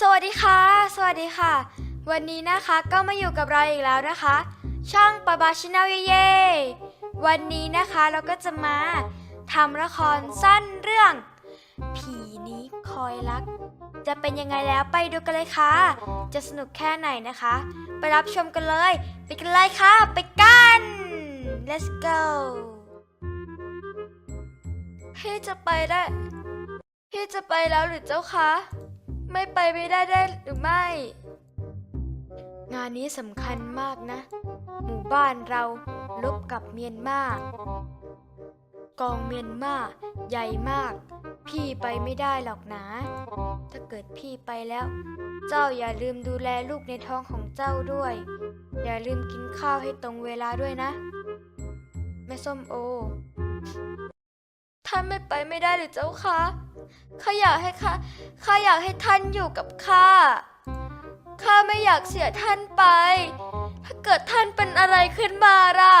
สวัสดีค่ะ สวัสดีค่ะ วันนี้นะคะก็มาอยู่กับเราอีกแล้วนะคะ ช่องปะบาชินาเย่วันนี้นะคะเราก็จะมาทำละครสั้นเรื่อง ผีนี้คอยรัก จะเป็นยังไงแล้วไปดูกันเลยค่ะ จะสนุกแค่ไหนนะคะ ไปรับชมกันเลย ไปกันเลยค่ะ ไปกัน let's go พี่จะไปได้ พี่จะไปแล้วหรือเจ้าคะ ไม่ไปไม่ได้ได้หรือไม่ งานนี้สำคัญมากนะ หมู่บ้านเราลบกับเมียนมากองเมียนมาใหญ่มาก พี่ไปไม่ได้หรอกนะ ถ้าเกิดพี่ไปแล้ว เจ้าอย่าลืมดูแลลูกในท้องของเจ้าด้วย อย่าลืมกินข้าวให้ตรงเวลาด้วยนะ แม่ส้มโอ ท่านไม่ไปไม่ได้หรือเจ้าคะ ข้าอยากให้ข้าข้าอยากให้ท่านอยู่กับข้า ข้าไม่อยากเสียท่านไป ถ้าเกิดท่านเป็นอะไรขึ้นมาล่ะ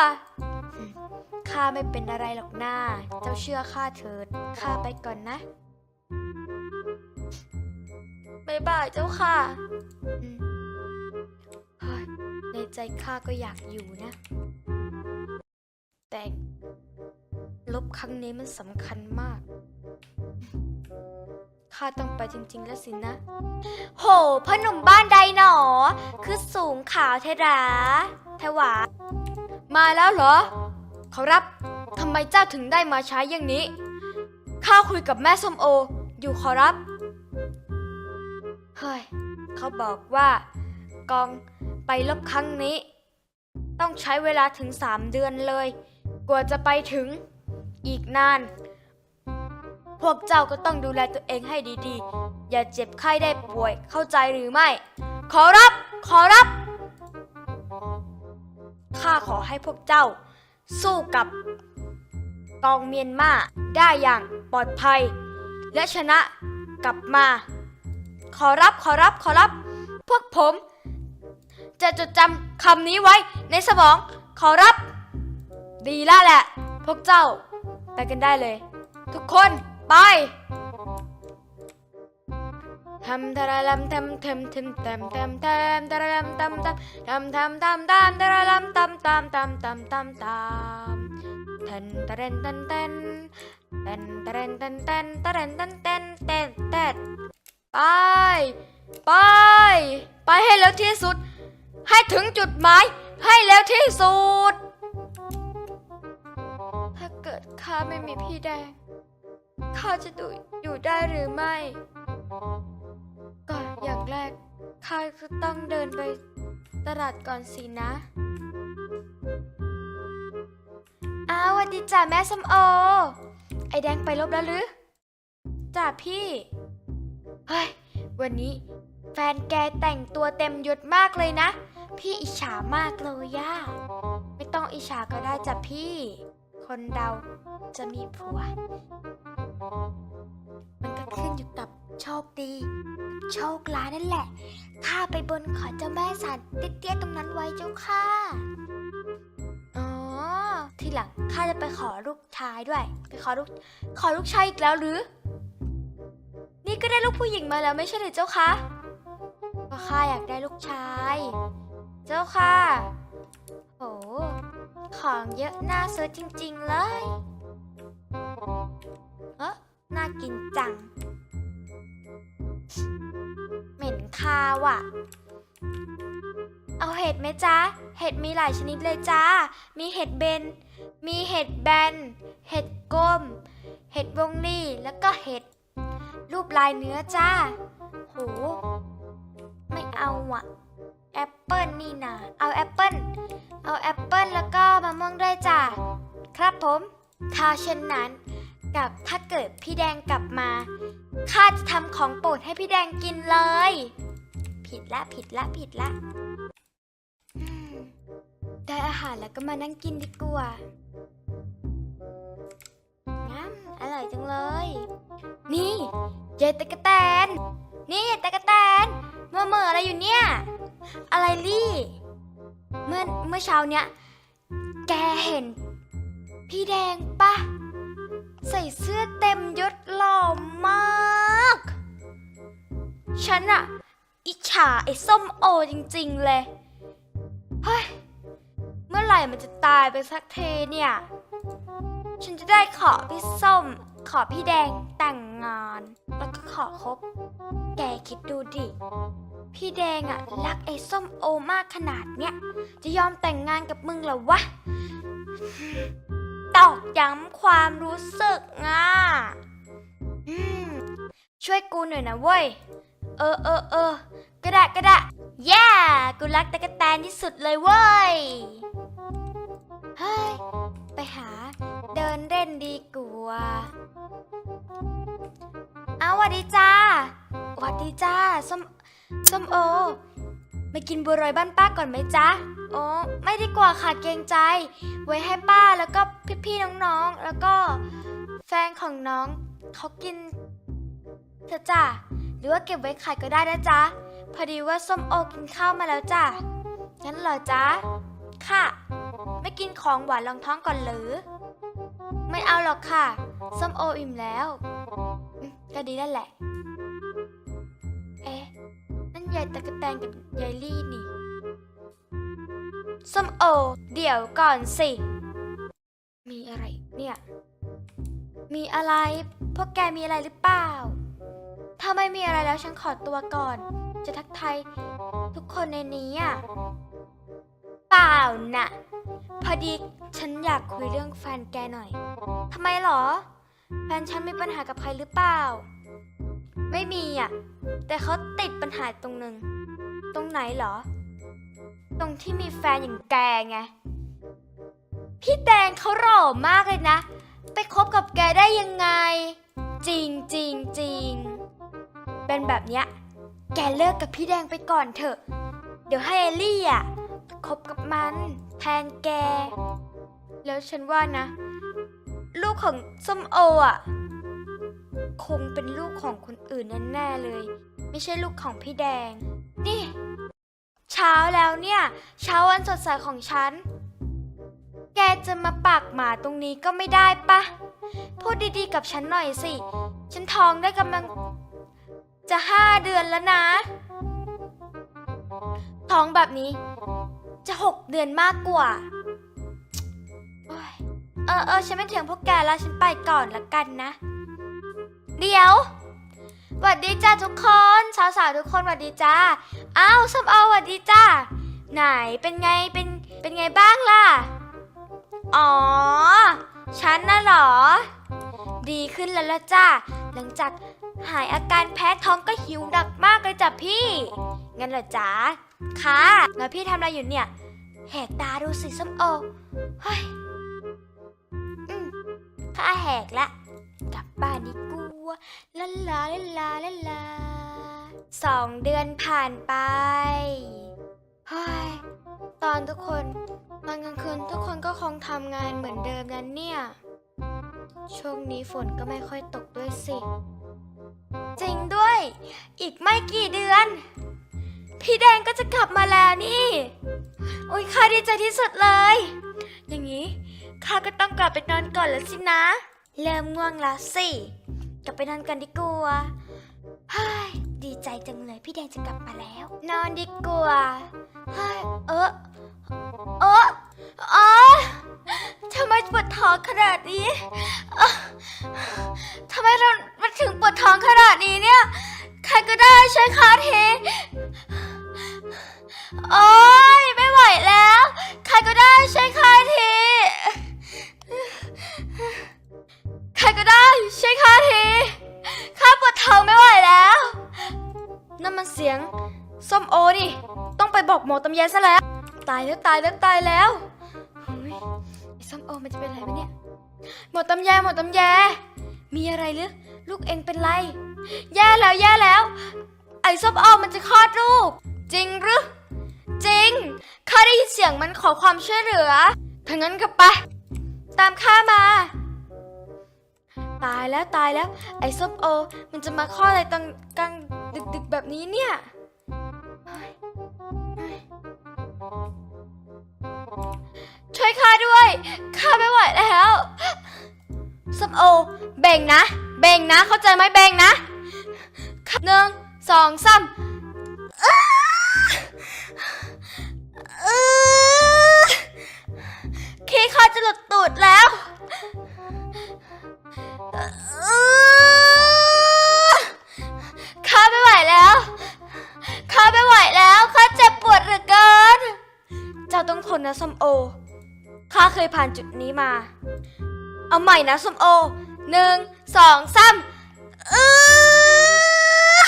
ข้าไม่เป็นอะไรหรอกหน้า เจ้าเชื่อข้าเถิด ข้าไปก่อนนะบายบายเจ้าค่ะในใจข้าก็อยากอยู่นะ แต่ลบครั้งนี้มันสำคัญมาก ข้าต้องไปจริง ๆ แล้วสินะ โหพ่อหนุ่มบ้านใดหนอ คือสูงขาวเทราทวา มาแล้วเหรอ เขารับทำไมเจ้าถึงได้มาใช้อย่างนี้ ข้าคุยกับแม่ส้มโอ อยู่ขอรับ เฮ้ย เขาบอกว่า กองไปลบครั้งนี้ ต้องใช้เวลาถึงสามเดือนเลย กว่าจะไปถึงอีกนาน พวกเจ้าก็ต้องดูแลตัวเองให้ดีๆ อย่าเจ็บไข้ได้ป่วย เข้าใจหรือไม่ ขอรับ ขอรับ ข้าขอให้พวกเจ้า สู้กับกองเมียนมาได้อย่างปลอดภัย และชนะกลับมา ขอรับ ขอรับ ขอรับ พวกผม จะจดจำคำนี้ไว้ในสมอง ขอรับ ดีแล้วแหละ พวกเจ้าไปกันได้เลย ทุกคน ไปทำทาราลัมทำทำทำทำทำทำทาราลัมทำทำทำทำทำทำทาราลัมทำทำทำทำทำทำทันตะเรนตันเต้นเต้นตะเรนตันเต้นตะเรนตันเต้นเต้นเต้นไป ไป ไปให้เร็วที่สุด ให้ถึงจุดหมาย ให้เร็วที่สุด ถ้าเกิดข้าไม่มีพี่แดง ข้าจะอยู่ได้หรือไม่ ก่อนอย่างแรกข้าก็ต้องเดินไปตลาดก่อนสินะ อ้าววัสดีจ้าแม่สมโอ ไอแดงไปลบแล้วหรือจ้าพี่ เฮ้ย วันนี้แฟนแกแต่งตัวเต็มยศมากเลยนะ พี่อิจฉามากเลยย่า ไม่ต้องอิจฉาก็ได้จ้ะพี่ คนเราจะมีผัว มันก็ขึ้นอยู่กับโชคดี โชคร้ายนั่นแหละ ข้าไปบนขอเจ้าแม่สารเตี้ยๆตรงนั้นไว้เจ้าค่ะ อ๋อ ทีหลังข้าจะไปขอลูกชายด้วย ไปขอลูก ขอลูกชายอีกแล้วหรือ นี่ก็ได้ลูกผู้หญิงมาแล้วไม่ใช่หรือเจ้าคะก็ข้าอยากได้ลูกชาย เจ้าค่ะ โห ของเยอะน่าซื้อจริง ๆ เลย เอ๊ะน่ากินจัง เหม็นคาวอะ เอาเห็ดไหมจ๊ะ เห็ดมีหลายชนิดเลยจ้า มีเห็ดเบน มีเห็ดแบน เห็ดกลม เห็ดวงลี่แล้วก็เห็ด รูปลายเนื้อจ้า โห ไม่เอาอะ แอปเปิลนี่นะ เอาแอปเปิลเอาแอปเปิลแล้วก็มะม่วงด้วยจ้า ครับผม ถ้าเช่นนั้น กับถ้าเกิดพี่แดงกลับมาข้าจะทำของโปรดให้พี่แดงกินเลย ผิดละผิดละผิดละได้อาหารแล้วก็มานั่งกินดีกว่างั้นอร่อยจังเลย นี่ยายตะกะแตน นี่ยายตะกะแตนเมื่อเมื่ออะไรอยู่เนี่ย อะไรลี่ เมื่อเมื่อเช้าเนี้ย แกเห็น พี่แดงปะใส่เสื้อเต็มยศหล่อมาก ฉันอะอิจฉาไอ้ส้มโอจริง ๆ เลย เฮ้ย เมื่อไหร่มันจะตายไปสักเทเนี่ย ฉันจะได้ขอพี่ส้ม ขอพี่แดงแต่งงาน แล้วก็ขอคบ แกคิดดูดิ พี่แดงอะรักไอ้ส้มโอมากขนาดเนี้ย จะยอมแต่งงานกับมึงเหรอวะ ตอกย้ำความรู้สึกอะอืมช่วยกูหน่อยนะเว้ย เออเออเออก็ได้ก็ได้แย่กูรักตะกะแตนที่สุดเลยเว้ย เฮ้ย ไปหาเดินเล่นดีกว่าเอาหวัดดีจ้าหวัดดีจ้าส้มส้มโอ มากินบัวรอยบ้านป้าก่อนไหมจ๊ะโอ้ไม่ดีกว่าค่ะเกรงใจ ไว้ให้ป้าแล้วก็พี่ๆน้องๆ แล้วก็แฟนของน้องเขากินเถอะจ้ะ หรือว่าเก็บไว้ขายก็ได้นะจ๊ะ พอดีว่าส้มโอกินข้าวมาแล้วจ้ะ งั้นเหรอจ๊ะ ค่ะ ไม่กินของหวานรองท้องก่อนหรือ ไม่เอาหรอกค่ะ ส้มโออิ่มแล้ว ก็ดีนั่นแหละ ยายตะกะแตนกับยายลี่นี่ส้มโอ เดี๋ยวก่อนสิ มีอะไรเนี่ย มีอะไร พวกแกมีอะไรหรือเปล่า ถ้าไม่มีอะไรแล้วฉันขอตัวก่อน จะทักทายทุกคนในนี้อะ เปล่าน่ะ พอดีฉันอยากคุยเรื่องแฟนแกหน่อย ทำไมหรอ แฟนฉันมีปัญหากับใครหรือเปล่า ไม่มีอะ แต่เขาติดปัญหาตรงหนึ่งตรงไหนเหรอ ตรงที่มีแฟนอย่างแกไง พี่แดงเขาหล่อมากเลยนะ ไปคบกับแกได้ยังไง จริงจริงจริง เป็นแบบเนี้ย แกเลิกกับพี่แดงไปก่อนเถอะ เดี๋ยวให้เอลลี่อะคบกับมันแทนแก แล้วฉันว่านะ ลูกของส้มโออะ คงเป็นลูกของคนอื่นแน่ๆเลย ไม่ใช่ลูกของพี่แดง นี่ เช้าแล้วเนี่ย เช้าวันสดใสของฉัน แกจะมาปากหมาตรงนี้ก็ไม่ได้ปะ พูดดีๆกับฉันหน่อยสิ ฉันท้องได้กำลัง จะห้าเดือนแล้วนะ ท้องแบบนี้ จะหกเดือนมากกว่าเออเออฉันไม่เถียงพวกแกแล้ว ฉันไปก่อนละกันนะ เดี๋ยวสวัสดีจ้าทุกคน สาวๆทุกคนสวัสดีจ้าอ้าวส้มเอาสวัสดีจ้าไหนเป็นไงเป็นเป็นไงบ้างล่ะ อ๋อ ฉันน่ะหรอ ดีขึ้นแล้วละจ้าหลังจากหายอาการแพ้ท้องก็หิวหนักมากเลยจ้ะพี่ งั้นเหรอจ๊ะค่ะแล้วพี่ทำอะไรอยู่เนี่ย แหกตาดูสิส้มโอเฮ้ย อืมข้าแหกละ กลับบ้านดีกว่า ลาลาลาลาลาลาสองเดือนผ่านไปเฮ้ยตอนทุกคนตอนกลางคืนทุกคนก็คงทำงานเหมือนเดิมนั้นเนี่ย ช่วงนี้ฝนก็ไม่ค่อยตกด้วยสิ จริงด้วย อีกไม่กี่เดือน พี่แดงก็จะกลับมาแล้วนี่อุ้ยข้าดีใจที่สุดเลย อย่างนี้ข้าก็ต้องกลับไปนอนก่อนแล้วสินะ เริ่มง่วงแล้วสิ กลับไปนอนกันดีกว่าเฮ้ยดีใจจังเลยพี่แดงจะกลับมาแล้ว นอนดีกว่าเฮ้ยเออเอออ๋อทำไมปวดท้องขนาดนี้ทำไมเรามันถึงปวดท้องขนาดนี้เนี่ย ใครก็ได้ช่วยข้าที แยซะแล้ว ตายแล้วตายแล้วตายแล้วไอ้ส้มโอมันจะเป็นอะไรไหมเนี่ย หมอตำแยหมอตำแย มีอะไรหรือลูกเองเป็นไร แย่แล้วแย่แล้ว ไอ้ส้มโอมันจะคลอดลูก จริงหรือ จริง ข้าได้ยินเสียงมันขอความช่วยเหลือถ้างั้นก็ไป ตามข้ามา ตายแล้วตายแล้ว ไอ้ส้มโอ มันจะมาข้ออะไรตอนกลางดึกๆแบบนี้เนี่ย ช่วยข้าด้วยข้าไม่ไหวแล้วส้มโอเบ่งนะ เบ่งนะ เข้าใจไหมเบ่งนะหนึ่งสองสาม จุดนี้มา เอาใหม่นะส้มโอหนึ่งสองสามเออ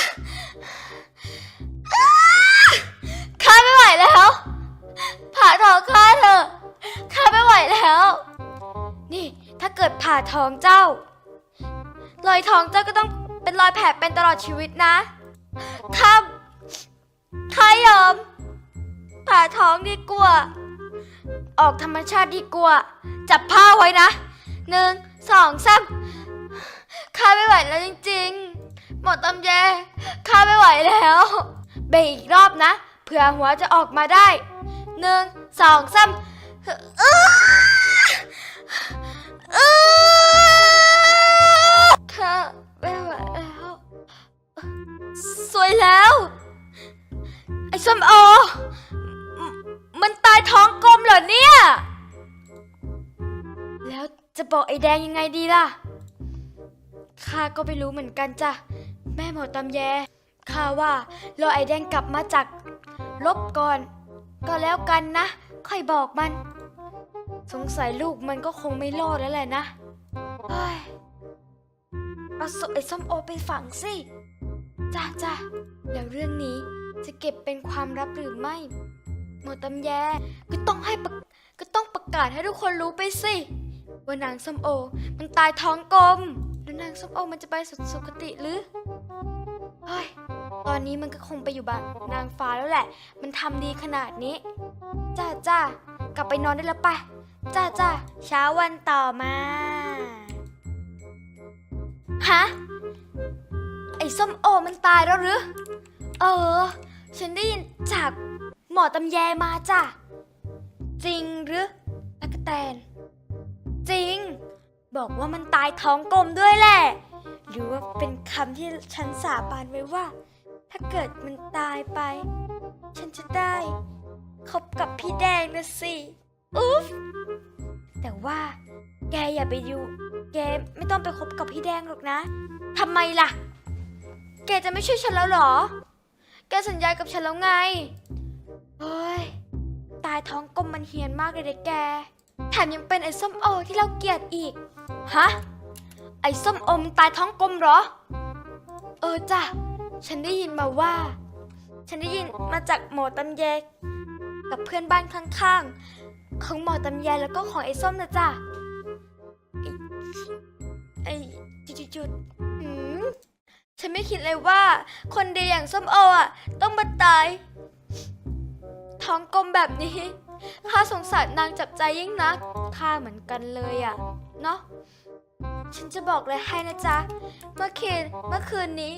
ข้าไม่ไหวแล้วผ่าท้องข้าเถอะข้าไม่ไหวแล้ว นี่ถ้าเกิดผ่าท้องเจ้า รอยท้องเจ้าก็ต้องเป็นรอยแผลเป็นตลอดชีวิตนะข้าข้ายอมผ่าท้องดีกว่า ออกธรรมชาติดีกว่า จับผ้าไว้นะหนึ่งสองสามข้าไม่ไหวแล้วจริงๆ หมดตำแยข้าไม่ไหวแล้วเบรกอีกรอบนะเผื่อหัวจะออกมาได้หนึ่งสองสามข้าไม่ไหวแล้วสวยแล้ว ไอ้ส้มโอ มันตายท้องกลมเหรอเนี่ย แล้วจะบอกไอ้แดงยังไงดีล่ะ ข้าก็ไม่รู้เหมือนกันจ้ะ แม่หมอตำแย ข้าว่ารอไอ้แดงกลับมาจากลบก่อน ก็แล้วกันนะ ค่อยบอกมัน สงสัยลูกมันก็คงไม่รอดแล้วแหละนะเฮ้ยเอาศพไอ้ส้มโอไปฝังสิ จ้าจ้าแล้วเรื่องนี้จะเก็บเป็นความลับหรือไม่ หมอตำแยก็ต้องให้ก็ต้องประกาศให้ทุกคนรู้ไปสิว่านางส้มโอ มันตายท้องกลมแล้วนางส้มโอมันจะไปสุสุคติหรือเฮ้ยตอนนี้มันก็คงไปอยู่บ้านนางฟ้าแล้วแหละ มันทำดีขนาดนี้ จ้าจ้ากลับไปนอนได้แล้วปะจ้าจ้าเช้าวันต่อมาฮะไอ้ส้มโอมันตายแล้วหรือ เออ ฉันได้ยินจาก หมอตำแยมาจ้ะ จริงหรือตะกแตน จริง บอกว่ามันตายท้องกลมด้วยแหละ หรือว่าเป็นคำที่ฉันสาบานไว้ว่า ถ้าเกิดมันตายไป ฉันจะได้คบกับพี่แดงนะสิ อุ๊ฟแต่ว่าแกอย่าไปอยู่ แกไม่ต้องไปคบกับพี่แดงหรอกนะทำไมล่ะ แกจะไม่ช่วยฉันแล้วหรอ แกสัญญากับฉันแล้วไง เฮ้ย ตายท้องกลมมันเฮียนมากเลยเด็กแก แถมยังเป็นไอ้ส้มโอที่เราเกลียดอีก ฮะ ไอ้ส้มโอมนตายท้องกลมเหรอ เออจ้ะ ฉันได้ยินมาว่า ฉันได้ยินมาจากหมอตำแยกับเพื่อนบ้านข้างๆ ของหมอตำแยแล้วก็ของไอ้ส้มนะจ้ะ ไอ้ไอ้จุดๆๆหืม ฉันไม่คิดเลยว่า คนดีอย่างส้มโออะ ต้องมาตาย ท้องกลมแบบนี้ข้าสงสารนางจับใจยิ่งนักข้าเหมือนกันเลยอะ เนาะฉันจะบอกเลยให้นะจ๊ะ เมื่อคืนเมื่อคืนนี้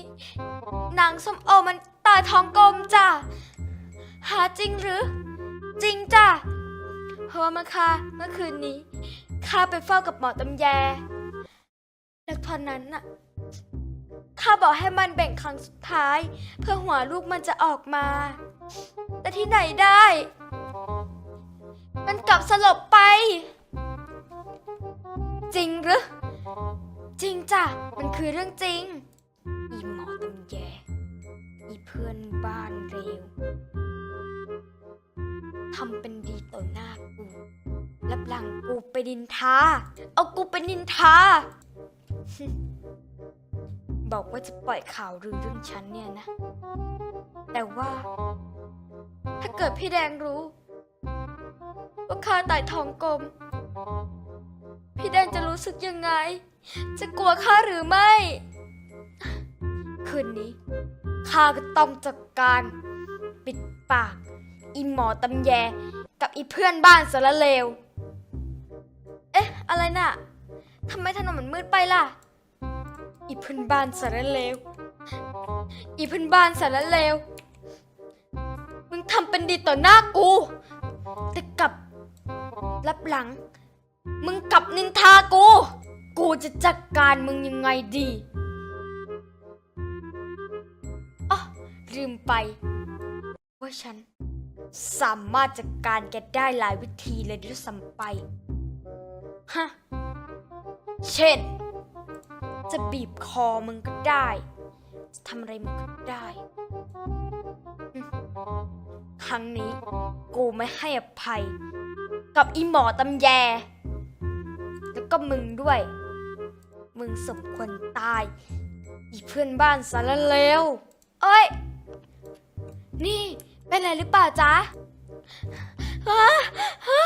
นางส้มโอมันตายท้องกลมจ้ะ หาจริงหรือ จริงจ้ะ เพราะว่าเมื่อค่าเมื่อคืนนี้ข้าไปเฝ้ากับหมอตำแย แล้วตอนนั้นน่ะ ข้าบอกให้มันแบ่งครั้งสุดท้าย เพื่อหัวลูกมันจะออกมา แต่ที่ไหนได้ มันกลับสลบไป จริงหรือ จริงจ้ะ มันคือเรื่องจริง อีหมอตำแยอีเพื่อนบ้านเร็วทำเป็นดีต่อหน้ากูรับหลังกูไปดินทา เอากูไปนินทา บอกว่าจะปล่อยข่าวลือเรื่องฉันเนี่ยนะ แต่ว่า ถ้าเกิดพี่แดงรู้ ว่าข้าตายทองกลม พี่แดงจะรู้สึกยังไง จะกลัวข้าหรือไม่ คืนนี้ข้าก็ต้องจัดการปิดปาก อีหมอตำแยกับอีเพื่อนบ้านสารเลว เอ๊ะ อะไรน่ะทำไมถนนมันมืดไปล่ะ อีเพื่อนบ้านสารเลว อีเพื่อนบ้านสารเลว มึงทำเป็นดีต่อหน้ากู แต่กลับรับหลัง มึงกลับนินทากู กูจะจัดการมึงยังไงดีอ๋อลืมไป ว่าฉัน สามารถจัดการแกได้หลายวิธีเลยด้วยซ้ำไป ฮะ เช่น จะบีบคอมึงก็ได้ จะทำอะไรมึงก็ได้ ครั้งนี้กูไม่ให้อภัย กับอีหมอตำแย แล้วก็มึงด้วย มึงสมควรตาย อีเพื่อนบ้านสารเลวเอ้ย นี่เป็นอะไรหรือเปล่าจ๊ะฮะฮะ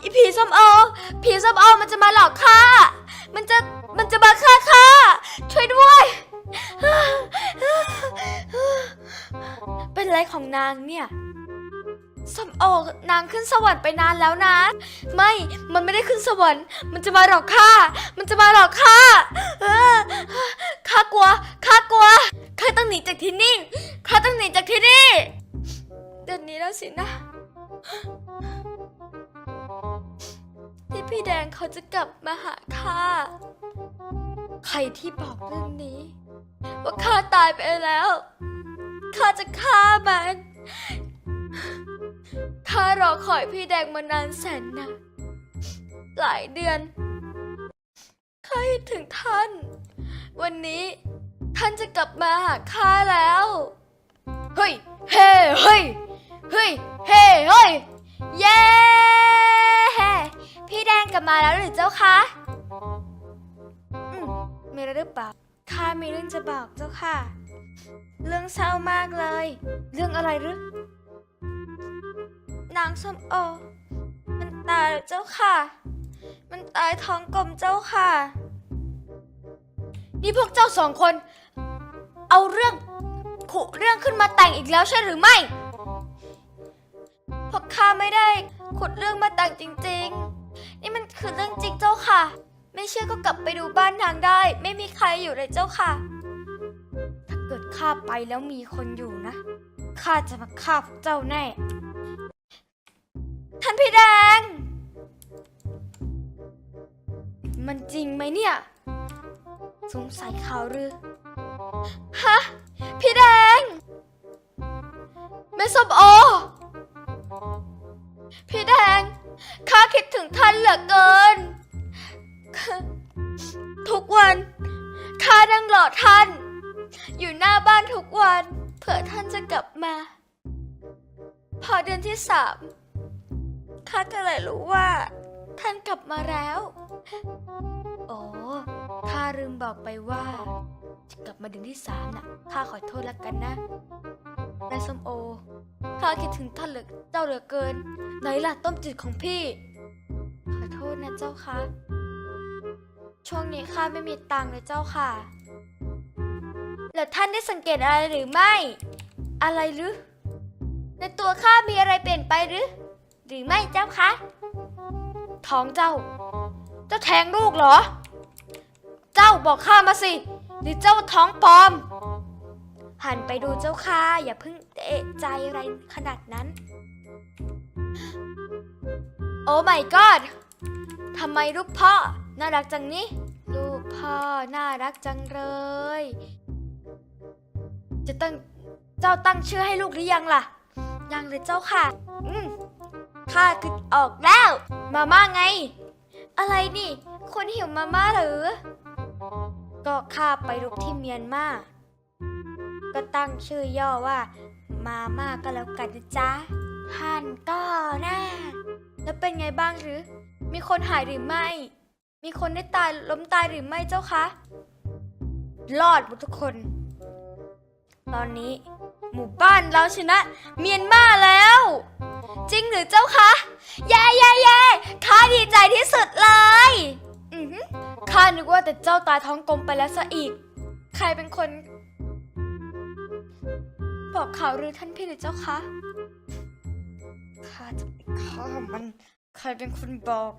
อีผีส้มโอผีส้มโอมันจะมาหลอกข้ามันจะ มันจะมาฆ่าข้าช่วยด้วย เป็นไรของนางเนี่ยสมโอนางขึ้นสวรรค์ไปนานแล้วนะ ไม่ มันไม่ได้ขึ้นสวรรค์ มันจะมาหลอกข้า มันจะมาหลอกข้าข้ากลัว ข้ากลัว ข้าต้องหนีจากที่นี่ ข้าต้องหนีจากที่นี่ เดือนนี้แล้วสินะ พี่แดงเขาจะกลับมาหาข้า ใครที่บอกเรื่องนี้ ว่าข้าตายไปแล้ว ข้าจะฆ่ามัน ข้ารอคอยพี่แดงมานานแสนนานหลายเดือน ข้าคิดถึงท่าน วันนี้ท่านจะกลับมาหาข้าแล้ว เฮ้ย เฮ้ เฮ้ย เฮ้ย เฮ้ เฮ้ย เย้ พี่แดงกลับมาแล้วหรือเจ้าคะอืมมีอะไรหรือเปล่าข้ามีเรื่องจะบอกเจ้าค่ะ เรื่องเศร้ามากเลย เรื่องอะไรหรือนางส้มโอ มันตายแล้วเจ้าค่ะ มันตายท้องกลมเจ้าค่ะ นี่พวกเจ้าสองคน เอาเรื่องขุเรื่องขึ้นมาแต่งอีกแล้วใช่หรือไม่พวกข้าไม่ได้ขุดเรื่องมาแต่งจริง ๆ นี่มันคือเรื่องจริงเจ้าค่ะ ไม่เชื่อก็กลับไปดูบ้านนางได้ ไม่มีใครอยู่เลยเจ้าค่ะ ถ้าเกิดข้าไปแล้วมีคนอยู่นะข้าจะมาฆ่าพวกเจ้าแน่ ท่านพี่แดง มันจริงไหมเนี่ย สงสัยข่าวหรือฮะพี่แดงแม่ส้มโอ พี่แดง ข้าคิดถึงท่านเหลือเกิน ทุกวัน ข้านั่งรอท่าน อยู่หน้าบ้านทุกวัน เผื่อท่านจะกลับมา พอเดือนที่สามข้าก็เลยรู้ว่า ท่านกลับมาแล้ว โอ้ข้าลืมบอกไปว่า จะกลับมาเดือนที่สามน่ะ ข้าขอโทษแล้วกันนะ แม่ส้มโอ ข้าคิดถึงท่านเหลือเจ้าเหลือเกิน ไหนล่ะต้มจืดของพี่ ขอโทษนะเจ้าค่ะช่วงนี้ข้าไม่มีตังค์เลยเจ้าค่ะ แล้วท่านได้สังเกตอะไรหรือไม่ อะไรหรือ ในตัวข้ามีอะไรเปลี่ยนไปหรือ หรือไม่เจ้าคะ ท้องเจ้า เจ้าแทงลูกเหรอ เจ้าบอกข้ามาสิ หรือเจ้าท้องปลอม หันไปดูเจ้าค่ะ อย่าเพิ่งเอะใจอะไรขนาดนั้น โอ้ my god ทำไมลูกพ่อ น่ารักจังนี่ลูกพ่อ น่ารักจังเลย จะตั้งเจ้าตั้งชื่อให้ลูกหรือยังล่ะ ยังเลยเจ้าค่ะ อืมข้าคิดออกแล้ว มาม่าไง อะไรนี่ คนหิวมาม่าหรือ ก็ข้าไปรุกที่เมียนมา ก็ตั้งชื่อย่อว่า มาม่าก็แล้วกันนะจ๊ะท่านก็น่าแล้วเป็นไงบ้างหรือ มีคนหายหรือไม่ มีคนได้ตายล้มตายหรือไม่เจ้าคะ รอดหมดทุกคน ตอนนี้ หมู่บ้านเราชนะ เมียนมาแล้ว จริงหรือเจ้าคะเย่เย่เย่ข้าดีใจที่สุดเลยอือหือข้านึกว่าแต่เจ้าตายท้องกลมไปแล้วซะอีก ใครเป็นคน บอกข่าวหรือท่านพี่หรือเจ้าคะข้าจะไปฆ่ามัน ใครเป็นคนบอก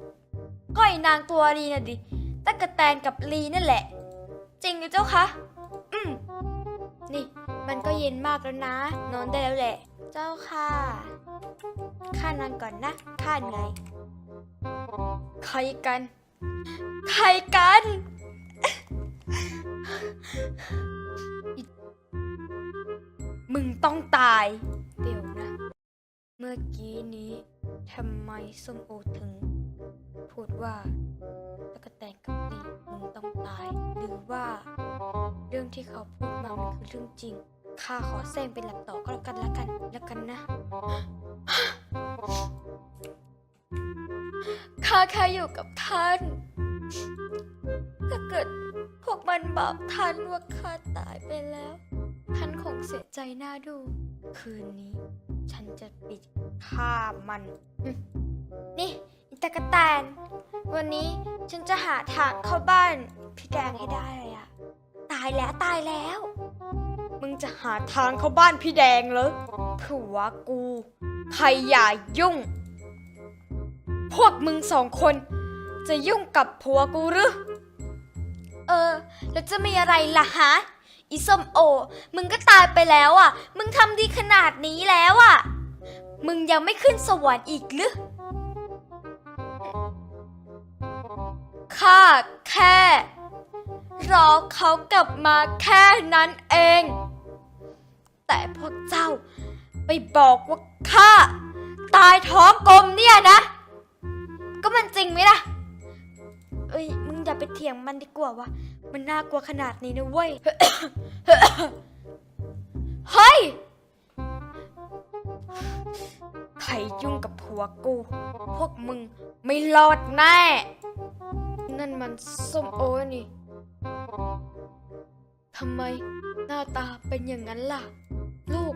ก็ไอ้นางตัวลีน่ะดิตะกะแตนกับลีนั่นแหละ จริงหรือเจ้าคะ อืมนี่ มันก็เย็นมากแล้วนะ นอนได้แล้วแหละ เจ้าค่ะข้านอนก่อนนะข้าเหนื่อยใครกัน ใครกัน มึงต้องตายเดี๋ยวนะมึงมื่อกี้นี้ทำไมส้มโอถึง พูดว่าตะกะแตนกับตีมึงต้องตาย หรือว่า เรื่องที่เขาพูดมามันคือเรื่องจริงข้าขอแซงเป็นหลักต่อก็แล้วกันละกันแล้วกันนะข้าแค่อยู่กับท่าน ถ้าเกิดพวกมันบอกท่านว่าข้าตายไปแล้ว ท่านคงเสียใจหน้าดู คืนนี้ ฉันจะปิดฆ่ามันอืมนี่อิตากะแตน วันนี้ฉันจะหาทางเข้าบ้าน พี่แดงให้ได้เลยอะตายแล้วตายแล้ว มึงจะหาทางเข้าบ้านพี่แดงเหรอผัวกู ใครอย่ายุ่ง พวกมึงสองคน จะยุ่งกับผัวกูหรือ เออ แล้วจะมีอะไรล่ะฮะ อีส้มโอ มึงก็ตายไปแล้วอะ มึงทำดีขนาดนี้แล้วอะ มึงยังไม่ขึ้นสวรรค์อีกหรือข้าแค่ รอเขากลับมาแค่นั้นเอง แต่พวกเจ้าไปบอกว่าข้าตายท้องกลมเนี่ยนะ ก็มันจริงไหมล่ะ เอ้ย มึงอย่าไปเถียงมันดีกว่าวะ มันน่ากลัวขนาดนี้นะเว้ย เฮ้ย ใครยุ่งกับผัวกู พวกมึงไม่รอดแน่ นั่นมันส้มโอนี่ทำไมหน้าตาเป็นอย่างนั้นล่ะ ลูก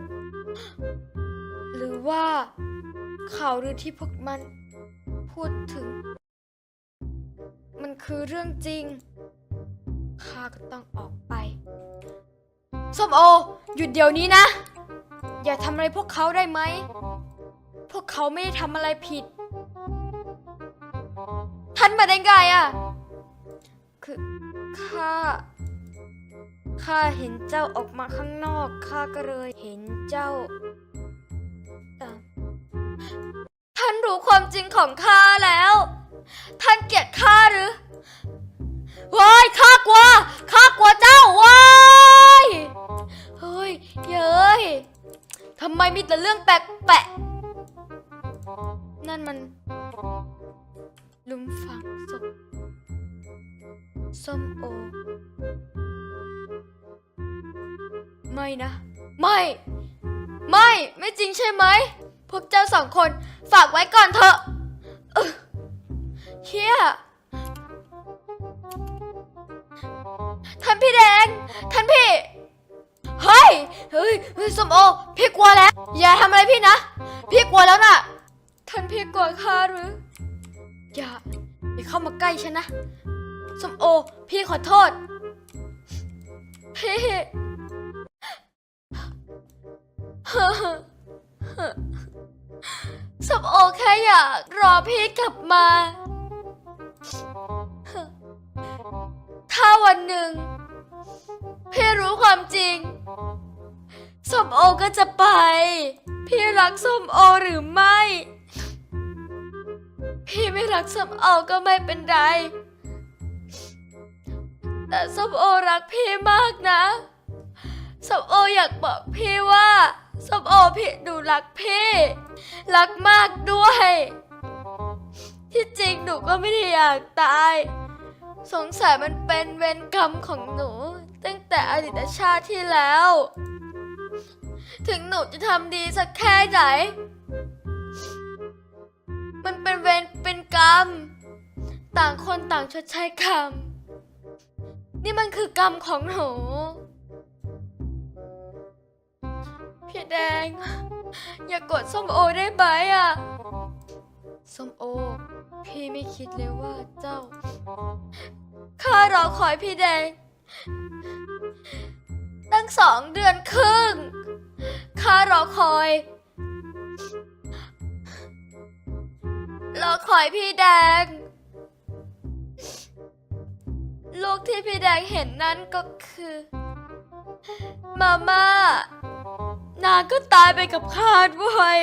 หรือว่าข่าวหรือที่พวกมันพูดถึง มันคือเรื่องจริง ข้าก็ต้องออกไป ส้มโอ หยุดเดี๋ยวนี้นะ อย่าทำอะไรพวกเขาได้ไหม พวกเขาไม่ได้ทำอะไรผิด ท่านมาได้ไงอะคือข้า ข้าเห็นเจ้าออกมาข้างนอก ข้าก็เลยเห็นเจ้า ท่านรู้ความจริงของข้าแล้ว ท่านเกลียดข้าหรือ ว้ายข้ากลัวข้ากลัวเจ้าว้ายเฮ้ยเย้ยทำไมมีแต่เรื่องแปลกๆนั่นมันลุมฝังศพส้มโอ ไม่นะ ไม่ ไม่ ไม่จริงใช่ไหม พวกเจ้าสองคนฝากไว้ก่อนเถอะเออเฮีย ท่านพี่แดง ท่านพี่ เฮ้ย เฮ้ยเฮ้ยสมโอ พี่กลัวแล้ว อย่าทำอะไรพี่นะ พี่กลัวแล้วน่ะ ท่านพี่กลัวข้าหรือ อย่า อย่าเข้ามาใกล้ฉันนะ สมโอ พี่ขอโทษ พี่ สมโอแค่อยากรอพี่กลับมาถ้าวันหนึ่ง พี่รู้ความจริงส้มโอก็จะไป พี่รักส้มโอหรือไม่ พี่ไม่รักส้มโอก็ไม่เป็นไร แต่ส้มโอรักพี่มากนะส้มโออยากบอกพี่ว่าส้มโอพี่ดูรักพี่ รักมากด้วย ที่จริงหนูก็ไม่ได้อยากตาย สงสัยมันเป็นเวรกรรมของหนู ตั้งแต่อดีตชาติที่แล้ว ถึงหนูจะทำดีสักแค่ไหน มันเป็นเวรเป็นกรรม ต่างคนต่างชดใช้กรรม นี่มันคือกรรมของหนู พี่แดง อย่ากดส้มโอได้ไหมอะ ส้มโอ พี่ไม่คิดเลยว่าเจ้า ข้ารอคอยพี่แดง ตั้งสองเดือนครึ่งข้ารอคอย รอคอยพี่แดง ลูกที่พี่แดงเห็นนั่นก็คือ มาม่านางก็ตายไปกับข้าด้วย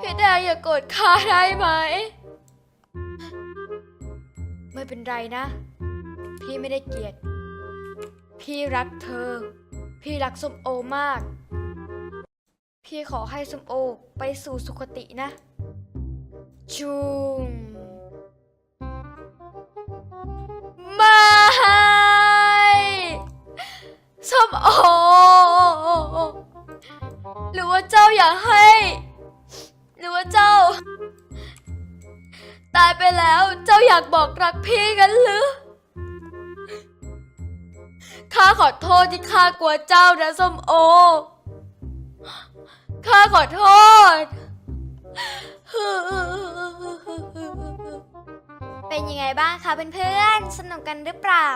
พี่แดงอย่ากดข้าได้ไหม ไม่เป็นไรนะ พี่ไม่ได้เกลียด พี่รักเธอ พี่รักส้มโอมาก พี่ขอให้สมโอไปสู่สุคตินะ จุมไม่สมโอ หรือว่าเจ้าอยากให้ หรือว่าเจ้า ตายไปแล้วเจ้าอยากบอกรักพี่กันหรือ ขอโทษที่ข้ากลัวเจ้านะส้มโอ ข้าขอโทษ เป็นยังไงบ้างคะเพื่อนๆ สนุกกันหรือเปล่า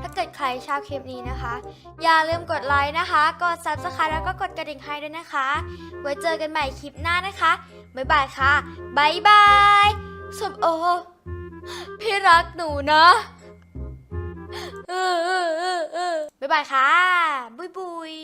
ถ้าเกิดใครชอบคลิปนี้นะคะ อย่าลืมกดไลค์นะคะ กด subscribe แล้วก็กดกระดิ่งให้ด้วยนะคะ ไว้เจอกันใหม่คลิปหน้านะคะ บ๊ายบายค่ะ บ๊ายบายสมโอ พี่รักหนูนะ บ๊ายบายค่ะ บุยบุย